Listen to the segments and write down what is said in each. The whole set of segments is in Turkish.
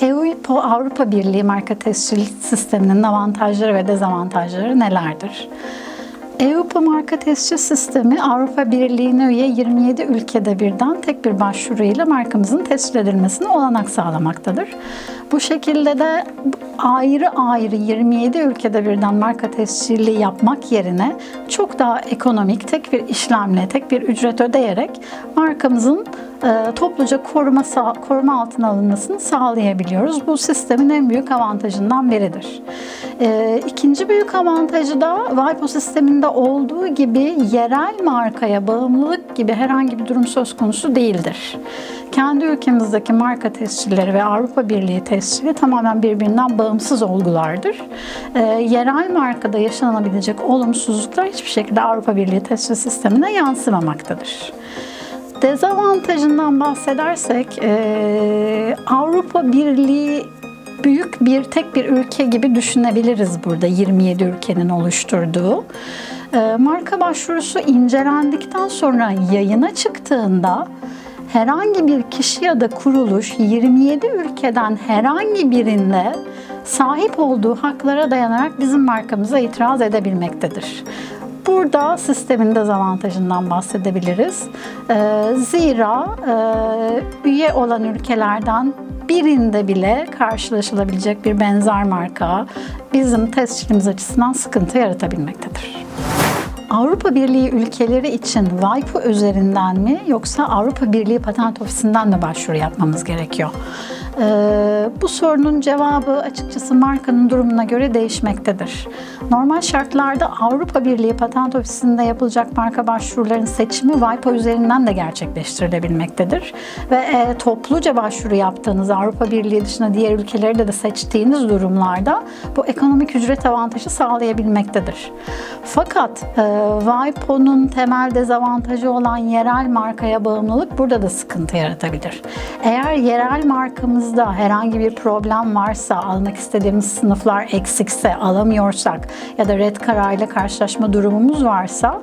EUIPO Avrupa Birliği marka tescil sisteminin avantajları ve dezavantajları nelerdir? EUPA marka tescil sistemi Avrupa Birliği'ne üye 27 ülkede birden tek bir başvuruyla markamızın tescil edilmesine olanak sağlamaktadır. Bu şekilde de ayrı ayrı 27 ülkede birden marka tescili yapmak yerine çok daha ekonomik tek bir işlemle, tek bir ücret ödeyerek markamızın e, topluca koruma koruma altına alınmasını sağlayabiliyoruz. Bu sistemin en büyük avantajından biridir. E, ikinci büyük avantajı da WIPO sisteminde olduğu gibi yerel markaya bağımlılık gibi herhangi bir durum söz konusu değildir. Kendi ülkemizdeki marka tescilleri ve Avrupa Birliği tescili tamamen birbirinden bağımsız olgulardır. E, yerel markada yaşanabilecek olumsuzluklar hiçbir şekilde Avrupa Birliği tescil sistemine yansımamaktadır. Dezavantajından bahsedersek e, Avrupa Birliği büyük bir tek bir ülke gibi düşünebiliriz burada 27 ülkenin oluşturduğu. E, marka başvurusu incelendikten sonra yayına çıktığında herhangi bir kişi ya da kuruluş 27 ülkeden herhangi birinde sahip olduğu haklara dayanarak bizim markamıza itiraz edebilmektedir. Burada sistemin dezavantajından bahsedebiliriz. Ee, zira e, üye olan ülkelerden birinde bile karşılaşılabilecek bir benzer marka bizim tescilimiz açısından sıkıntı yaratabilmektedir. Avrupa Birliği ülkeleri için WIPO üzerinden mi yoksa Avrupa Birliği Patent Ofisi'nden mi başvuru yapmamız gerekiyor? Ee, bu sorunun cevabı açıkçası markanın durumuna göre değişmektedir. Normal şartlarda Avrupa Birliği Patent Ofisi'nde yapılacak marka başvurularının seçimi WIPO üzerinden de gerçekleştirilebilmektedir. Ve e, topluca başvuru yaptığınız Avrupa Birliği dışında diğer ülkeleri de, de seçtiğiniz durumlarda bu ekonomik ücret avantajı sağlayabilmektedir. Fakat e, WIPO'nun temel dezavantajı olan yerel markaya bağımlılık burada da sıkıntı yaratabilir. Eğer yerel markamızda herhangi bir problem varsa, almak istediğimiz sınıflar eksikse, alamıyorsak ya da red kararıyla karşılaşma durumumuz varsa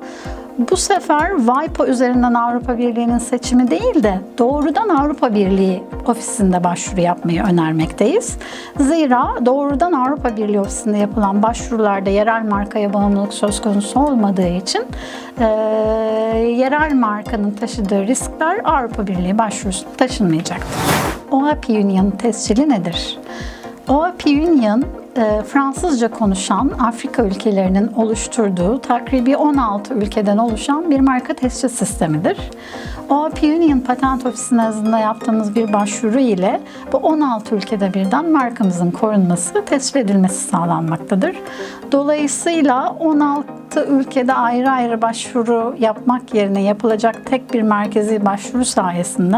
bu sefer WIPO üzerinden Avrupa Birliği'nin seçimi değil de doğrudan Avrupa Birliği ofisinde başvuru yapmayı önermekteyiz. Zira doğrudan Avrupa Birliği ofisinde yapılan başvurularda yerel markaya bağımlılık söz konusu olmadığı için e, yerel markanın taşıdığı riskler Avrupa Birliği başvurusuna taşınmayacaktır. OAP Union tescili nedir? OAP Union Fransızca konuşan Afrika ülkelerinin oluşturduğu takribi 16 ülkeden oluşan bir marka tescil sistemidir. OAP Union Patent Ofisi nezdinde yaptığımız bir başvuru ile bu 16 ülkede birden markamızın korunması, tescil edilmesi sağlanmaktadır. Dolayısıyla 16 ülkede ayrı ayrı başvuru yapmak yerine yapılacak tek bir merkezi başvuru sayesinde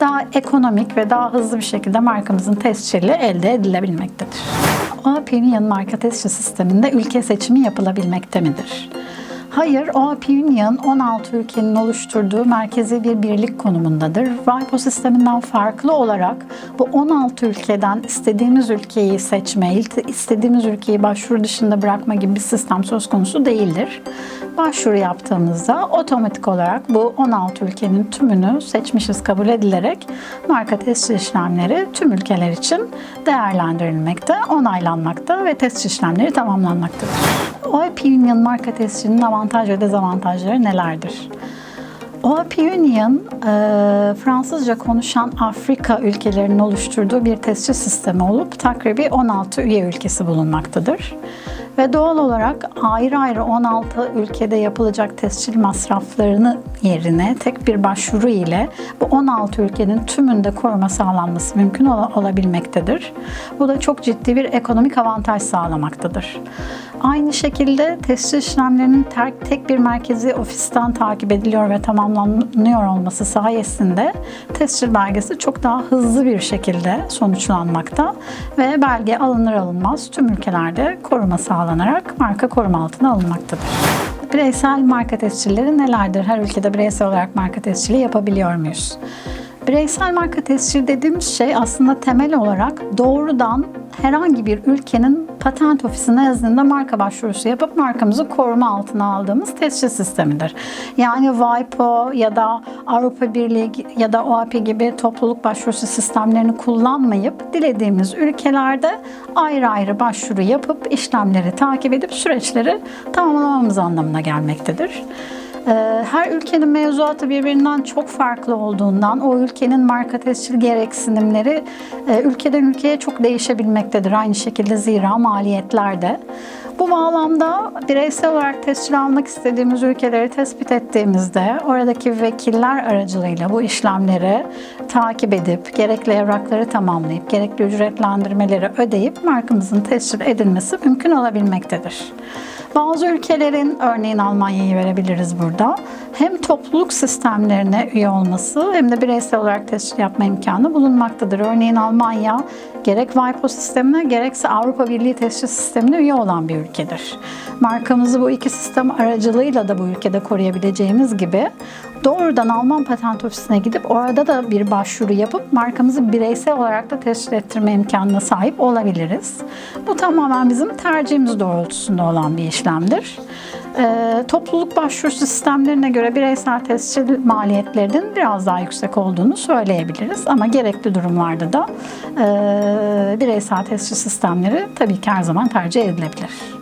daha ekonomik ve daha hızlı bir şekilde markamızın tescili elde edilebilmektedir. OAP Union marka tescil sisteminde ülke seçimi yapılabilmekte midir? Hayır, OAP Union 16 ülkenin oluşturduğu merkezi bir birlik konumundadır. WIPO sisteminden farklı olarak bu 16 ülkeden istediğimiz ülkeyi seçme, istediğimiz ülkeyi başvuru dışında bırakma gibi bir sistem söz konusu değildir. Başvuru yaptığımızda otomatik olarak bu 16 ülkenin tümünü seçmişiz kabul edilerek marka tescil işlemleri tüm ülkeler için değerlendirilmekte, onaylanmakta ve tescil işlemleri tamamlanmaktadır. OIP Union marka tescilinin avantaj ve dezavantajları nelerdir? OAP Union, e, Fransızca konuşan Afrika ülkelerinin oluşturduğu bir tescil sistemi olup takribi 16 üye ülkesi bulunmaktadır. Ve doğal olarak ayrı ayrı 16 ülkede yapılacak tescil masraflarını yerine tek bir başvuru ile bu 16 ülkenin tümünde koruma sağlanması mümkün ol- olabilmektedir. Bu da çok ciddi bir ekonomik avantaj sağlamaktadır. Aynı şekilde tescil işlemlerinin tek bir merkezi ofisten takip ediliyor ve tamamlanıyor olması sayesinde tescil belgesi çok daha hızlı bir şekilde sonuçlanmakta ve belge alınır alınmaz tüm ülkelerde koruma sağlanarak marka koruma altına alınmaktadır. Bireysel marka tescilleri nelerdir? Her ülkede bireysel olarak marka tescili yapabiliyor muyuz? Bireysel marka tescili dediğimiz şey aslında temel olarak doğrudan herhangi bir ülkenin patent ofisi nezdinde marka başvurusu yapıp markamızı koruma altına aldığımız tescil sistemidir. Yani WIPO ya da Avrupa Birliği ya da OAP gibi topluluk başvurusu sistemlerini kullanmayıp dilediğimiz ülkelerde ayrı ayrı başvuru yapıp işlemleri takip edip süreçleri tamamlamamız anlamına gelmektedir. Ee, Her ülkenin mevzuatı birbirinden çok farklı olduğundan o ülkenin marka tescil gereksinimleri e, ülkeden ülkeye çok değişebilmektedir. Aynı şekilde zira maliyetler de. Bu bağlamda bireysel olarak tescil almak istediğimiz ülkeleri tespit ettiğimizde oradaki vekiller aracılığıyla bu işlemleri takip edip gerekli evrakları tamamlayıp gerekli ücretlendirmeleri ödeyip markamızın tescil edilmesi mümkün olabilmektedir. Bazı ülkelerin örneğin Almanya'yı verebiliriz burada. Hem topluluk sistemlerine üye olması hem de bireysel olarak tescil yapma imkanı bulunmaktadır. Örneğin Almanya gerek WIPO sistemine gerekse Avrupa Birliği tescil sistemine üye olan bir ülkedir. Markamızı bu iki sistem aracılığıyla da bu ülkede koruyabileceğimiz gibi doğrudan Alman Patent Ofisi'ne gidip orada da bir başvuru yapıp markamızı bireysel olarak da tescil ettirme imkanına sahip olabiliriz. Bu tamamen bizim tercihimiz doğrultusunda olan bir işlemdir. Ee, topluluk başvuru sistemlerine göre bireysel tescil maliyetlerinin biraz daha yüksek olduğunu söyleyebiliriz. Ama gerekli durumlarda da e, bireysel tescil sistemleri tabii ki her zaman tercih edilebilir.